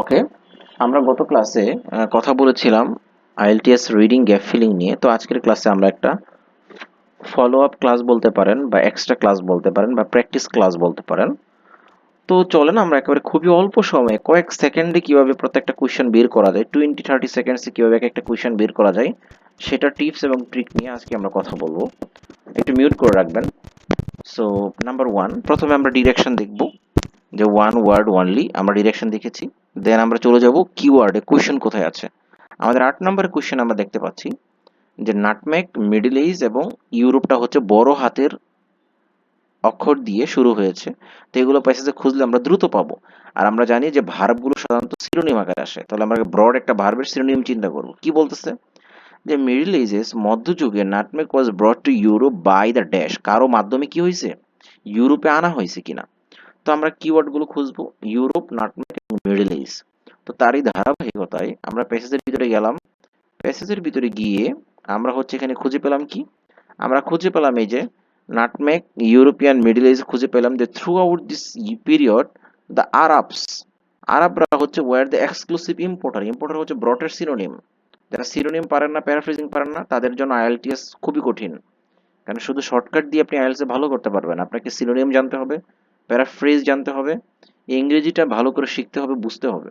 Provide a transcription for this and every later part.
ওকে আমরা গত ক্লাসে কথা বলেছিলাম আইএলটিএস রিডিং গ্যাপ ফিলিং নিয়ে। তো আজকের ক্লাসে আমরা একটা ফলো আপ ক্লাস বলতে পারেন বা এক্সট্রা ক্লাস বলতে পারেন বা প্র্যাকটিস ক্লাস বলতে পারেন। তো চলেন আমরা একেবারে খুবই অল্প সময়ে কয়েক সেকেন্ডে কীভাবে প্রত্যেকটা কোয়েশ্চেন বের করা যায় টোয়েন্টি থার্টি সেকেন্ডসে কীভাবে এক একটা কোয়েশ্চেন বের করা যায়, সেটা টিপস এবং ট্রিক নিয়ে আজকে আমরা কথা বলব। একটু মিউট করে রাখবেন। সো নাম্বার ওয়ান প্রথমে আমরা ডিরেকশন দেখব। যে ওয়ান ওয়ার্ড ওয়ানলি আমরা ডিরেকশন দেখেছি। দেন আমরা চলে যাব কিওয়ার্ডে কোয়েশ্চেন কোথায় আছে? আমাদের আট নম্বরের কোয়েশ্চেন আমরা দেখতে পাচ্ছি, যে নাটমেক মিডল ইজ এবং ইউরোপটা হচ্ছে বড় হাতের অক্ষর দিয়ে শুরু হয়েছে। তো এগুলো প্যাসেজে খুঁজলে আমরা দ্রুত পাবো। আর আমরা জানি যে ভার্বগুলো সাধারণত সিনোনিম আকারে আসে। তাহলে আমরা ব্রড একটা ভার্বের সিনোনিম চিন্তা করব। কি বলতেছে? যে মিডিল এজেস মধ্যযুগে nutmeg was brought to Europe by the dash কারও মাধ্যমে কি হয়েছে? ইউরোপে আনা হয়েছে কিনা? তো আমরা কিওয়ার্ডগুলো খুঁজবো। ইউরোপ নাটমেক মিডল ইজ তো তারই ধারাবাহিকতায় আমরা প্যাসেজের ভিতরে গেলাম। প্যাসেজের ভিতরে গিয়ে আমরা হচ্ছে এখানে খুঁজে পেলাম কি? আমরা খুঁজে পেলাম এই যে নাটমেক ইউরোপিয়ান মিডল ইজ খুঁজে পেলাম যে throughout this period the Arabs আরবরা হচ্ছে were the exclusive importer importer হচ্ছে ব্রটের সিনোনিম যারা সিনোনিম পারেন না প্যারাফ্রেজিং পারেন না, তাদের জন্য আইএলটিএস খুবই কঠিন। কারণ শুধু শর্টকাট দিয়ে আপনি আইএলটিএস ভালো করতে পারবেন। আপনাকে সিনোনিম জানতে হবে প্যারাফ্রেজ জানতে হবে। ইংরেজিটা ভালো করে শিখতে হবে, বুঝতে হবে।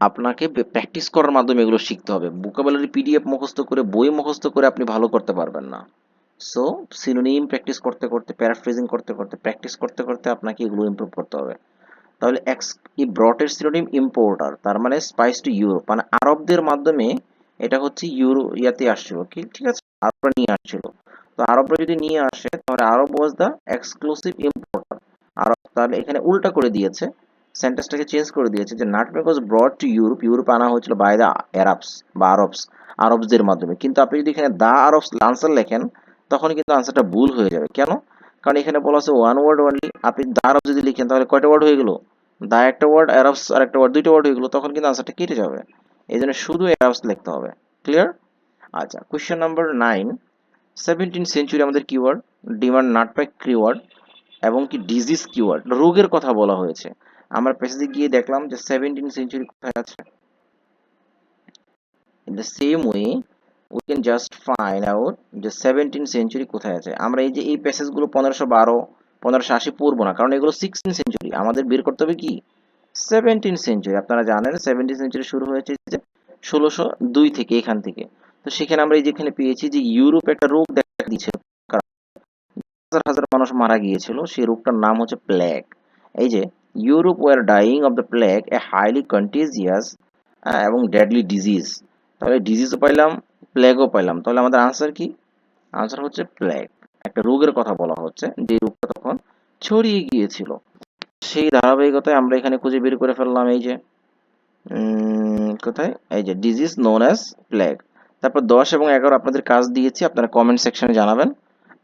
আপনাকে প্র্যাকটিস করার মাধ্যমে এগুলো শিখতে হবে। বুকাবুলারি পিডিএফ মুখস্থ করে, বই মুখস্থ করে আপনি ভালো করতে পারবেন না। সো সিনোনিম প্র্যাকটিস করতে করতে প্যারাফ্রেজিং করতে করতে প্র্যাকটিস করতে করতে আপনাকে এগুলো ইমপ্রুভ করতে হবে। তাহলে এক্স এই ব্রটের সিনোনিম ইম্পোর্টার তার মানে স্পাইস টু ইউরোপ মানে আরবদের মাধ্যমে এটা হচ্ছে ইউরো ইয়াতে আসছিল, কি? ঠিক আছে? আরবরা নিয়ে আসছিল। তো আরবরা যদি নিয়ে আসে, তাহলে Arab was the exclusive importer Arab তাহলে এখানে উল্টা করে দিয়েছে সেন্টেন্সটাকে চেঞ্জ করে দিয়েছে যে nutmeg was brought to Europe Europe আনা হয়েছিল বাই দ্য অ্যারাবস বা আরবস আরবসদের মাধ্যমে। কিন্তু আপনি যদি এখানে দা আরবস আনসার লেখেন তখন কিন্তু আনসারটা ভুল হয়ে যাবে। কেন? কারণ এখানে বলা আছে ওয়ান ওয়ার্ড অনলি আপনি দা আরব যদি লিখেন, তাহলে কয়টা ওয়ার্ড হয়ে গেল? দা একটা ওয়ার্ড অ্যারাবস আর একটা ওয়ার্ড দুইটা ওয়ার্ড হয়ে গেলো, তখন কিন্তু আনসারটা কেটে যাবে। এই জন্য শুধু অ্যারাবস লিখতে হবে। ক্লিয়ার আচ্ছা question number nine seventeen century আমাদের কিওয়ার্ড ডিমান্ড নাটপ্যাক কিওয়ার্ড এবং কি ডিজিজ কিওয়ার্ড রোগের কথা বলা হয়েছে। আমরা প্যাসেজে গিয়ে দেখলাম যে সেভেন্টিন সেঞ্চুরি কোথায় আছে? In the same way we can just find out যে সেভেন্টিন সেঞ্চুরি কোথায় আছে। আমরা এই যে এই প্যাসেজগুলো পনেরোশো বারো, পনেরোশো আশি পড়ব না, কারণ এগুলো সিক্সটিন সেঞ্চুরি আমাদের বের করতে হবে কি? সেভেন্টিন সেঞ্চুরি আপনারা জানেন সেভেন্টিন সেঞ্চুরি শুরু হয়েছে যে ষোলোশো দুই থেকে এখান থেকে। তো সেখানে আমরা এই যেখানে পেয়েছি যে ইউরোপ একটা রোগ দেখা দিয়েছিল হাজার হাজার মানুষ মারা গিয়েছিল, সেই রোগটার নাম হচ্ছে প্লেগ এই যে Europe war dying of the plague a highly contagious এবং ডেডলি ডিজিজ তাহলে ডিজিজও পাইলাম প্লেগও পাইলাম। তাহলে আমাদের আনসার কি? আনসার হচ্ছে প্লেগ একটা রোগের কথা বলা হচ্ছে, যে রোগটা তখন ছড়িয়ে গিয়েছিল। সেই ধারাবাহিকতায় আমরা এখানে খুঁজে বের করে ফেললাম, এই যে কোথায়? এই যে ডিজিজ নোন অ্যাজ প্লেগ তারপর দশ এবং এগারো আপনাদের কাজ দিয়েছি, আপনারা কমেন্ট সেকশনে জানাবেন।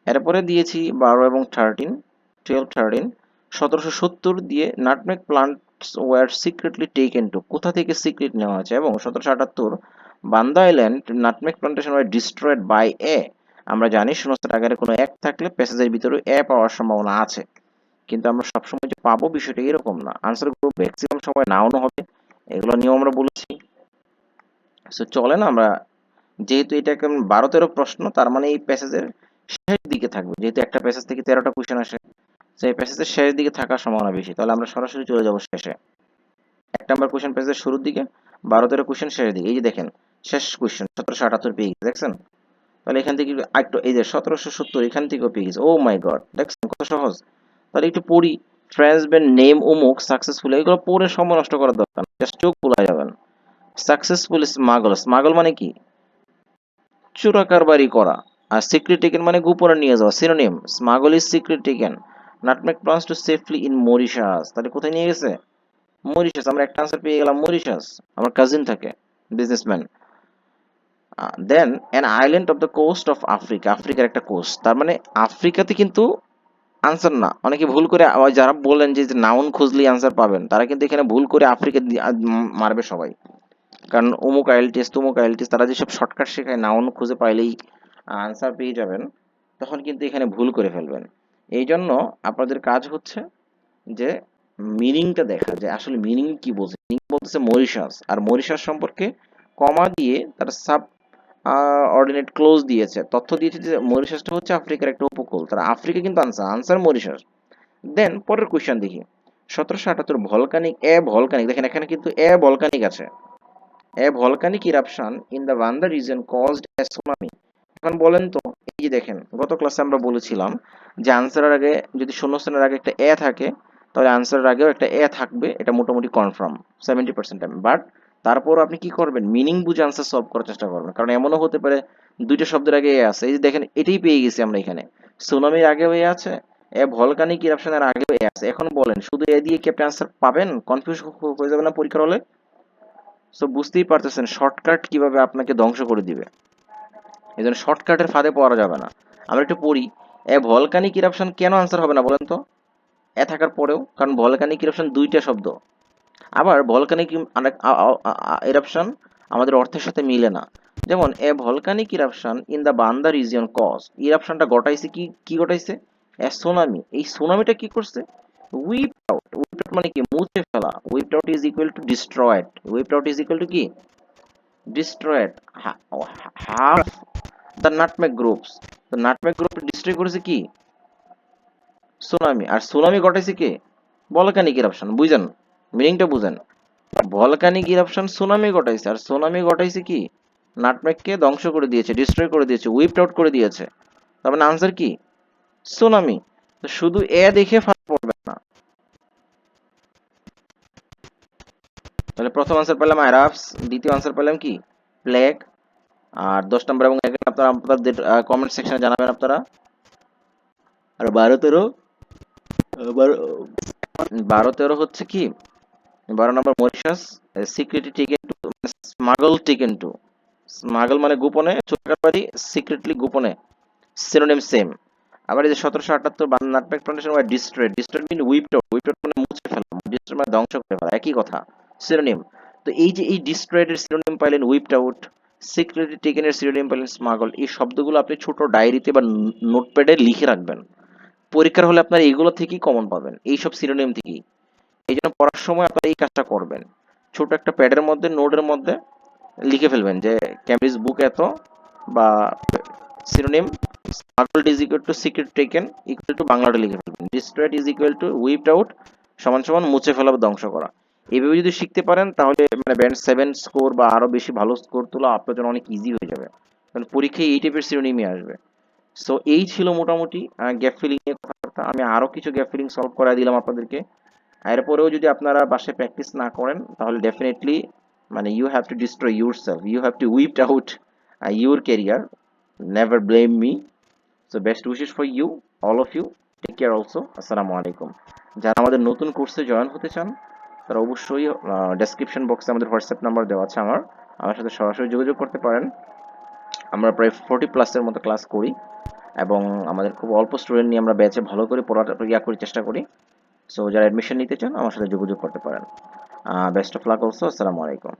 এরপরে দিয়েছি বারো এবং থার্টিন টুয়েলভ থার্টিন সতেরোশো সত্তর দিয়ে nutmeg plants were secretly taken to কোথা থেকে সিক্রেট নেওয়া হয়েছে? এবং সতেরোশো আটাত্তর, Banda island nutmeg plantation were destroyed by a আমরা জানি শূন্যস্থান আকারে কোনো এক থাকলে প্যাসেজের ভিতরে এ পাওয়ার সম্ভাবনা আছে। কিন্তু আমরা সবসময় যে পাবো বিষয়টা এরকম না। আনসার গ্রুপ ম্যাক্সিমাম সময় নাওনো হবে। এগুলো নিয়েও আমরা বলেছি। সো চলেন আমরা, যেহেতু এটা কেমন বারো তেরো প্রশ্ন, তার মানে এই প্যাসেজের শেষ দিকে থাকবে। যেহেতু একটা প্যাসেজ থেকে তেরোটা কোয়েশ্চেন আসে সেই প্যাসেজের শেষ দিকে থাকার সম্ভাবনা বেশি। তাহলে আমরা সরাসরি চলে যাব শেষে। এক নম্বর কোয়েশ্চেন প্যাসেজের শুরুর দিকে, বারো তেরো কোয়েশ্চেন শেষের দিকে। এই যে দেখেন, শেষ কোয়েশ্চেন সতেরোশো আটাত্তর পেয়ে গেছে, দেখছেন? তাহলে এখান থেকে একটু এই যে সতেরোশো সত্তর, এখান থেকেও পেয়ে গেছে। ও মাই গড দেখছেন কত সহজ? তাহলে একটু পড়ি ফ্রেন্স বেন নেম উমুক সাকসেসফুল এগুলো পড়ে সময় নষ্ট করার দরকার জাস্ট চোখ ভুলা যাবেন। সাকসেসফুল স্মাগল স্মাগল মানে কি? চোরা কারবারি করা। আর সিক্রেট টেকেন মানে গোপনে নিয়ে যাওয়া synonym smuggle is secret taken nutmeg plants to safely in Mauritius তাহলে কোথায় নিয়ে গেছে? মরিশাস আমরা একটা আনসার পেয়ে গেলাম মরিশাস আমার কাজিন থাকে businessman then an island off the coast of Africa আফ্রিকার একটা কোস্ট তার মানে আফ্রিকাতে কিন্তু আনসার না। অনেকে ভুল করে যারা বলেন যে নাউন খুঁজলেই আনসার পাবেন, তারা কিন্তু এখানে ভুল করে আফ্রিকা মারবে সবাই। কারণ অমুক আইএলটিএস তমুক আইএলটিএস তারা যেসব শর্টকাট শেখায় নাউন খুঁজে পাইলেই আনসার পেয়ে যাবেন, তখন কিন্তু এখানে ভুল করে ফেলবেন। এই জন্য আপনাদের কাজ হচ্ছে যে মিনিংটা দেখা, যে আসলে মিনিং কি বলছে? মিনিং বলতেছে মরিশাস আর মরিশাস সম্পর্কে কমা দিয়ে তার সাব অর্ডিনেট ক্লোজ দিয়েছে। তথ্য দিয়েছে যে মরিশাসটা হচ্ছে আফ্রিকার একটা উপকূল। তার আফ্রিকা কিন্তু আনসার আনসার মরিশাস দেন পরের কোয়েশ্চেন দেখি। সতেরোশো আটাত্তর ভলকানিক এ ভলকানিক দেখেন এখানে কিন্তু এ ভলকানিক আছে। A volcanic eruption in the Banda region caused a tsunami এখন বলেন তো, এই যে দেখেন, গত ক্লাসে আমরা বলেছিলাম যে আনসারের আগে যদি শূন্যস্থানের আগে একটা এ থাকে, তাহলে আনসারের আগেও একটা এ থাকবে, এটা মোটামুটি confirm seventy percent time but তারপর আপনি কি করবেন? মিনিং বুঝে আনসার সলভ করার চেষ্টা করবেন। কারণ এমনও হতে পারে দুইটা শব্দের আগে এ আছে। এই যে দেখেন, এটাই পেয়ে গেছি আমরা এখানে। সুনামির আগেও এ আছে, এ ভলকানিক ইরাপশনের আগেও এ আছে। এখন বলেন, শুধু এ দিয়ে কি আপনি আনসার পাবেন? কনফিউজ হয়ে যাবে না পরীক্ষার হলে? সো বুঝতেই পারতেছেন শর্টকাট কীভাবে আপনাকে ধ্বংস করে দিবে। এই জন্য শর্টকাটের ফাঁদে পড়া যাবে না। আমরা একটু পড়ি, এ ভলকানিক ইরাপশন কেন আনসার হবে না বলেন তো? এ থাকার পরেও, কারণ ভলকানিক ইরাপশন দুইটা শব্দ। আবার ভলকানিক ইরাপশন আমাদের অর্থের সাথে মিলে না। যেমন, a volcanic eruption in the Banda region cause ইরাপশনটা ঘটাইছে কি কি ঘটাইছে? এ সুনামি এই সুনামিটা কি করছে? উইপ আউট উইপ আউট মানে কি? মুছে ফেলা। Wipe out is equal to destroyed wipe out is equal to কি? Destroyed half the nutmeg groups nutmeg group করেছে কি? সুনামি আর সুনামি কে? ভলকানিক ইরাপশন বুঝেন? মিনিংটা বুঝেন। ভলকানিক ইরাপশন সুনামি ঘটাইছে। আর সুনামি ঘটাইছে কি? নাটমেককে ধ্বংস করে দিয়েছে ডিস্ট্রয় করে দিয়েছে উইপড আউট করে দিয়েছে। তার মানে আনসার কি? সুনামি শুধু এ দেখে ফাঁক পড়বে না। তাহলে প্রথম আনসার পেলাম আরাফস দ্বিতীয় আনসার পেলাম কি? প্লেগ আর দশ নম্বর এবং এগারো আপনারা আপনাদের কমেন্ট সেকশনে জানাবেন আপনারা। আর বারো তেরো বারো তেরো হচ্ছে কি? বারো number Mauritius secretly taken to smuggle taken to smuggle মানে গোপনে, চোরকারবারি সিক্রেটলি গোপনে। সিনোনিম সেম আবার এই যে সতেরোশো আটাত্তর নাটমেক প্লান্টেশন বা destroyed destroyed mean wiped wiped মানে মুছে ফেলা ডিস্ট্রয় মানে ধ্বংস করে ফেলা। একই কথা। সিনোনিম তো এই যে এই ডিস্ট্রয়েডের সিনোনিম পাইলেন উইপড আউট সিক্রেটলি টেকেনের সিনোনিম পাইলেন স্মাগল এই শব্দগুলো আপনি ছোট ডায়েরিতে বা নোটপ্যাডে লিখে রাখবেন। পরীক্ষার হলে আপনার এইগুলো থেকেই কমন পাবেন। এইসব সিনোনিম থেকেই। এই জন্য পড়ার সময় আপনারা এই কাজটা করবেন। ছোট একটা প্যাডের মধ্যে, নোটের মধ্যে লিখে ফেলবেন যে ক্যামব্রিজ বুক এত বা synonym smuggled is equal to secret taken equal to বাংলাটা লিখে ফেলবেন। Destroyed is equal to wiped out সমান সমান মুছে ফেলা বা ধ্বংস করা। এইভাবে যদি শিখতে পারেন, তাহলে মানে ব্যান্ড সেভেন স্কোর বা আরও বেশি ভালো স্কোর তোলা আপনার জন্য অনেক ইজি হয়ে যাবে। কারণ পরীক্ষায় এই টাইপের সিনোনিমই আসবে। সো এই ছিল মোটামুটি গ্যাপ ফিলিং এর কথাবার্তা। আমি আরও কিছু গ্যাপ ফিলিং সলভ করা দিলাম আপনাদেরকে। এরপরেও যদি আপনারা বাসায় প্র্যাকটিস না করেন, তাহলে ডেফিনেটলি মানে you have to destroy yourself you have to wiped out your career never blame me so best wishes for you all of you take care also আসসালামু আলাইকুম যারা আমাদের নতুন কোর্সে জয়েন হতে চান তারা অবশ্যই ডেসক্রিপশন বক্সে আমাদের হোয়াটসঅ্যাপ নাম্বার দেওয়া আছে আমার। আমার সাথে সরাসরি যোগাযোগ করতে পারেন। আমরা প্রায় ফোর্টি প্লাসের মতো ক্লাস করি এবং আমাদের খুব অল্প স্টুডেন্ট নিয়ে আমরা ব্যাচে ভালো করে পড়াটা ইয়া করি চেষ্টা করি। সো যারা অ্যাডমিশন নিতে চান, আমার সাথে যোগাযোগ করতে পারেন। বেস্ট অফ লাক অলসো আসসালামু আলাইকুম।